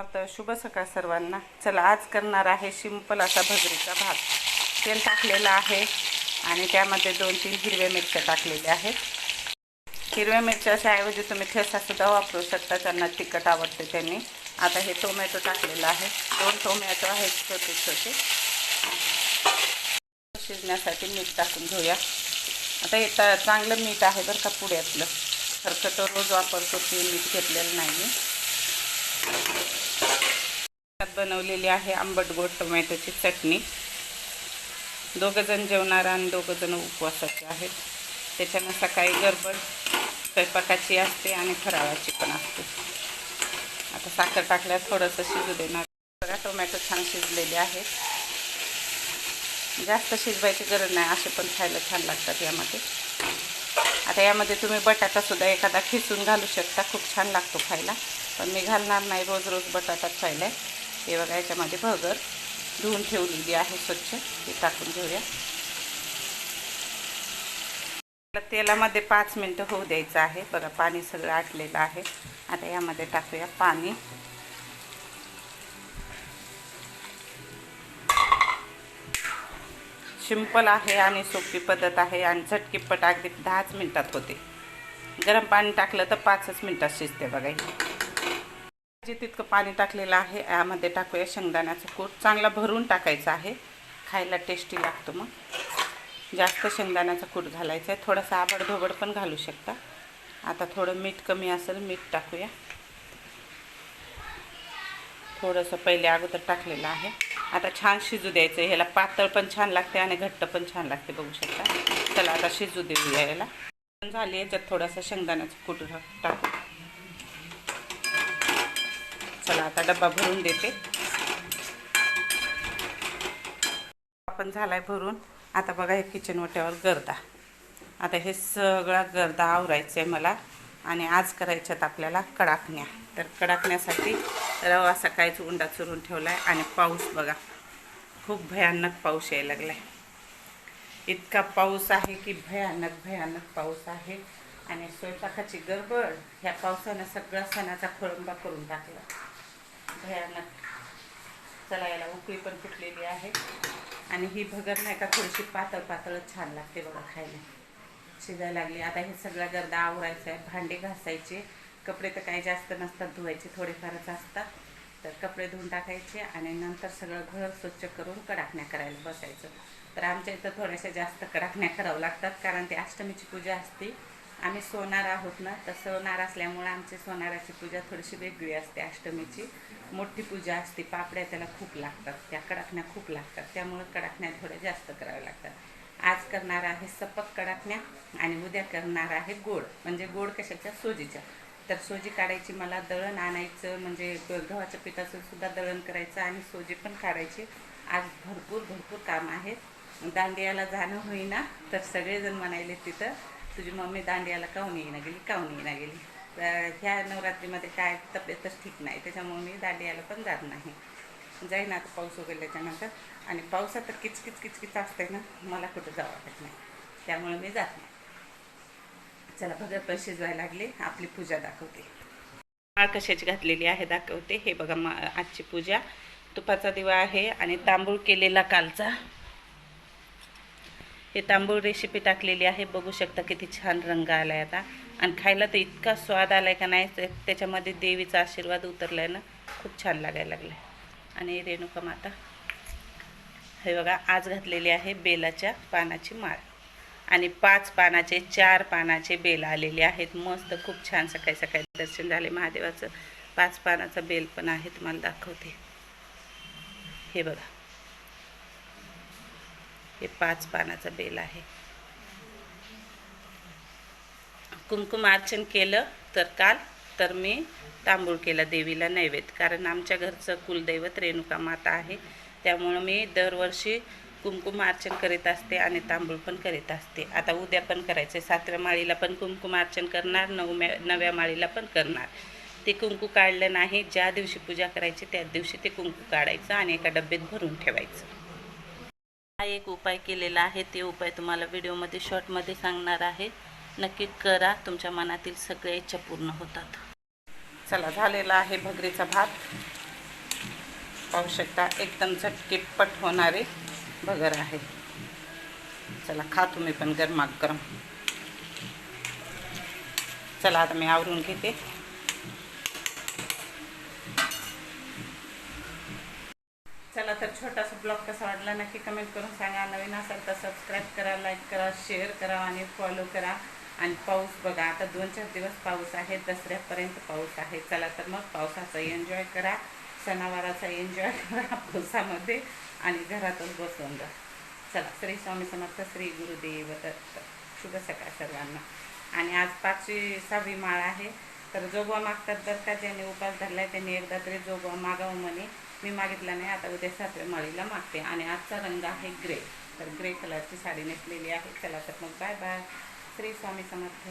आता शुभ सकाळ सर्वांना. चला आज करणार आहे सिंपल असा भगरीचा भात. तेल टाकलेलं आहे आणि त्यामध्ये दोन तीन हिरव्या मिरच्या टाकलेल्या आहेत. हिरव्या मिरच्याच्या ऐवजी तुम्ही ठेसासुद्धा वापरू शकता त्यांना तिखट आवडते त्यांनी. आता हे टोमॅटो टाकलेलं आहे. दोन टोमॅटो आहेत छोटे छोटे शिजण्यासाठी मीठ टाकून घेऊया. आता हे चांगलं मीठ आहे बरं का पुड्यातलं खरखट रोज वापरतो ते मीठ घेतलेलं नाही मी बनवलेली आहे आंबट गोड टोमॅटोची चटणी. दोघंजण जेवणार आणि दोघंजण उपवासाचे आहेत. त्याच्यानं सकाळी गडबड स्वयंपाकाची असते आणि फराळाची पण असते. आता साखर टाकल्यास थोडंसं शिजू देणार. बघा टोमॅटो छान शिजलेले आहेत. जास्त शिजवायची गरज नाही असे पण खायला छान लागतात यामध्ये. आता यामध्ये तुम्ही बटाटासुद्धा एखादा खिसून घालू शकता. खूप छान लागतो खायला. पण मी घालणार नाही रोज रोज बटाटा खायला. हे बघा याच्यामध्ये भगर धुवून ठेवलेली आहे स्वच्छ. हे टाकून घेऊया. तेलामध्ये पाच मिनटं होऊ द्यायचं आहे. बघा पाणी सगळं आटलेलं आहे. आता यामध्ये टाकूया पाणी. सिंपल आहे आणि सोपी पद्धत आहे आणि झटकीपट अगदी दहाच मिनटात होते. गरम पाणी टाकलं तर पाचच मिनटात शिजते बघा ही. जे तितकं पाणी टाकलेलं आहे यामध्ये टाकूया शेंगदाण्याचं कूट. चांगला भरून टाकायचा आहे. खायला टेस्टी लागतो मग. जास्त शेंगदाण्याचा कूट घालायचा आहे. थोडासा आबडधोबड पण घालू शकता. आता थोडं मीठ कमी असेल मीठ टाकूया. थोडंसं पहिले अगोदर टाकलेलं आहे. आता छान शिजू द्यायचं ह्याला पातळ पण छान लागते आणि घट्ट पण छान लागते बघू शकता. चला आता शिजू देऊया याला. झाली याच्यात थोडासा शेंगदाण्याचं कूट टाकू. चला आता डब्बा भरून देते. आपण झालाय भरून. आता बघा हे किचन ओट्यावर गर्दा. आता हे सगळा गर्दा आवरायचं आहे मला आणि आज करायच्यात आपल्याला कडाकण्या. तर कडाकण्यासाठी रवा सकाळीच उंडा चुरून ठेवला आहे आणि पाऊस बघा. खूप भयानक पाऊस यायला लागला आहे इतका पाऊस आहे की भयानक भयानक पाऊस आहे. आणि स्वयंपाकाची गडबड ह्या पावसानं सगळा सणाचा खोळंबा करून टाकला. भयानक चला याला उकळी पण फुटलेली आहे. आणि ही भगर नाही का थोडीशी पातळ पातळच छान लागते बघा खायला. शिजायला लागली. आता हे सगळा गर्दा आवरायचं आहे. भांडे घासायचे. कपडे तर काही जास्त नसतात. धुवायचे थोडेफारच असतात. तर कपडे धुवून टाकायचे आणि नंतर सगळं घर स्वच्छ करून कडाकण्या करायला बसायचं. तर आमच्या इथं थोड्याशा जास्त कडाकण्या करावं लागतात कारण ती अष्टमीची पूजा असते. आम्ही सोनार आहोत ना तर सोनार असल्यामुळं आमची सोनाराची पूजा थोडीशी वेगळी असते अष्टमीची. मोठी पूजा असते पापड्या त्याला खूप लागतात त्या कडाकण्या खूप लागतात त्यामुळं कडाकण्या थोड्या जास्त कराव्या लागतात. आज करणार आहे सपक कडाकण्या आणि उद्या करणार आहे गोड म्हणजे गोड कशाच्या? सोजीच्या. तर सोजी काढायची मला दळण आणायचं म्हणजे ग- गव्हाच्या पिठाचं सुद्धा दळण करायचं आणि सोजी पण काढायची. आज भरपूर भरपूर काम आहेत. दांडियाला जाणं होईना तर सगळेजण म्हणायले तिथं तुझी मम्मी दांडियाला काहून येईना गेली काहून येईना गेली? तर ह्या नवरात्रीमध्ये काय तब्येतच ठीक नाही त्याच्यामुळे मी दांडियाला पण जात नाही. जाईन आता पाऊस उघडल्याच्यानंतर आणि पावसात तर किचकिच किचकिच असते ना मला कुठं जावं वाटत नाही. त्यामुळे मी जात नाही. चला भगत पण शिजवायला लागले. आपली पूजा दाखवते. माळ कशाची घातलेली आहे दाखवते. हे बघा मा आजची पूजा. तुपाचा दिवा आहे आणि तांबूळ केलेला कालचा. हे तांबूळ रेसिपी टाकलेली आहे. बघू शकता किती छान रंग आला आहे आता. आणि खायला तर इतका स्वाद आला आहे का नाही ते- त्याच्यामध्ये देवीचा आशीर्वाद उतरला आहे ना. खूप छान लागायला लागलं आहे आणि रेणुका माता. हे बघा आज घातलेली आहे बेलाच्या पानाची माळ. आणि पाच पानाचे चार पानाचे बेल आलेले आहेत. मस्त खूप छान सकाळी सकाळी दर्शन झाले. महादेवाचं पाच पानाचा बेल पण आहे तुम्हाला दाखवते. हे बघा. हे पाच पानाचं बेल आहे. कुंकुम अर्चन केलं तर काल तर मी तांबूळ केला देवीला नैवेद्य. कारण आमच्या घरचं कुलदैवत रेणुका माता आहे. त्यामुळं मी दरवर्षी कुंकुम अर्चन करीत असते आणि तांबूळ पण करीत असते. आता उद्या पण करायचं सातव्या माळीला पण कुंकुम अर्चन करणार नवम्या नव्या माळीला पण करणार. ते कुंकू काढलं नाही. ज्या दिवशी पूजा करायची त्या दिवशी ते कुंकू काढायचं आणि एका डब्यात भरून ठेवायचं. एक उपाय केलेला आहे ते उपाय तुम्हाला व्हिडिओमध्ये शॉर्टमध्ये सांगणार आहे. नक्की करा तुमच्या मनातील सगळ्या इच्छा पूर्ण होतात. चला झालेला आहे भगरीचा भात. पाहू शकता एकदम झटकेपट होणारे भगर आहे. चला खा तुम्ही पण गरमागरम. चला आता मी आवरून घेते. चला तर छोटासा ब्लॉग कसा वाटला नक्की कमेंट करून सांगा. नवीन असेल तर सबस्क्राईब करा लाईक करा शेअर करा आणि फॉलो करा. आणि पाऊस बघा आता दोन चार दिवस पाऊस आहे दसऱ्यापर्यंत पाऊस आहे. चला तर मग पावसाचा एन्जॉय करा सणावाराचा एन्जॉय करा पावसामध्ये आणि घरातच बसून जा. चला श्री स्वामी समर्थ श्री गुरुदेव दत्त. शुभ सकाळ सर्वांना. आणि आज पाचवी सहावी माळ आहे. तर जोगवा मागतात जर का ज्यांनी उपास धरलाय त्यांनी एकदा तरी जोगवा मागावं म्हणे. मी मागितला नाही आता उद्या सातव्या माळीला मागते. आणि आजचा रंग आहे ग्रे. तर ग्रे कलरची साडी नेसलेली आहे. चला तर मग बाय बाय श्री स्वामी समर्थ.